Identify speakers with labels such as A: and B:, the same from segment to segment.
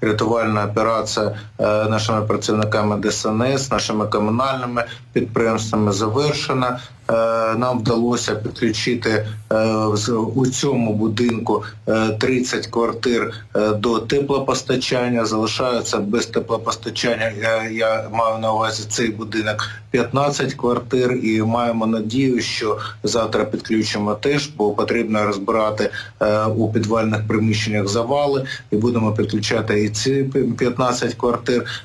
A: рятувальна операція е, нашими працівниками ДСНС, нашими комунальними підприємствами завершена. Е, Нам вдалося підключити е, у цьому будинку е, 30 квартир е, до теплопостачання. Залишаються без теплопостачання. Я, маю на увазі цей будинок 15 квартир і маємо надію, що завтра підключимо теж, бо потрібно розбирати у підвальних приміщеннях завали і будемо підключати і ці 15 квартир.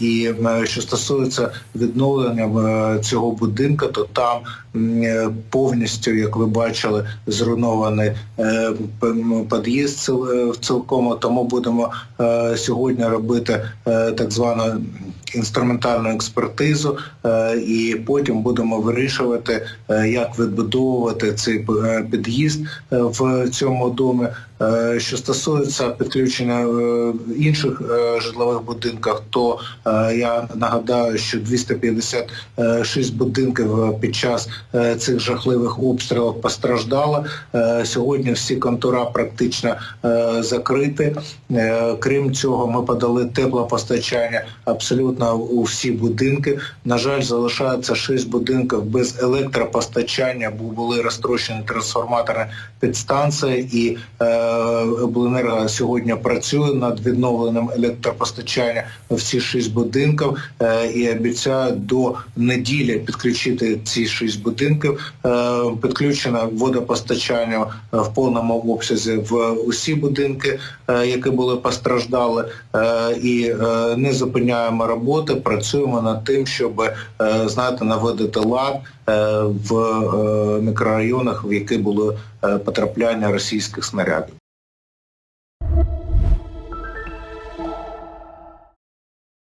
A: І що стосується відновлення цього будинку, то там м, е, повністю, як ви бачили, зруйнований е, під'їзд е, цілком, тому будемо сьогодні робити так звану інструментальну експертизу е, і потім будемо вирішувати, е, як відбудовувати цей е, під'їзд в цьому домі. Що стосується підключення е, інших житлових будинків, то я нагадаю, що 256 будинків під час цих жахливих обстрілів постраждало. Сьогодні всі контура практично закриті. Крім цього, ми подали теплопостачання абсолютно у всі будинки. На жаль, залишається 6 будинків без електропостачання, бо були розтрощені трансформаторні підстанції і е, обленерго сьогодні працює над відновленням електропостачання в всі 6 будинків е, і обіцяє до неділі підключити ці 6 будинків. Е, підключено водопостачання в повному обсязі в усі будинки, які були постраждали, і не зупиняємо роботи, працюємо над тим, щоб е, знаєте, наводити лад е, в е, мікрорайонах, в які було потрапляння російських снарядів.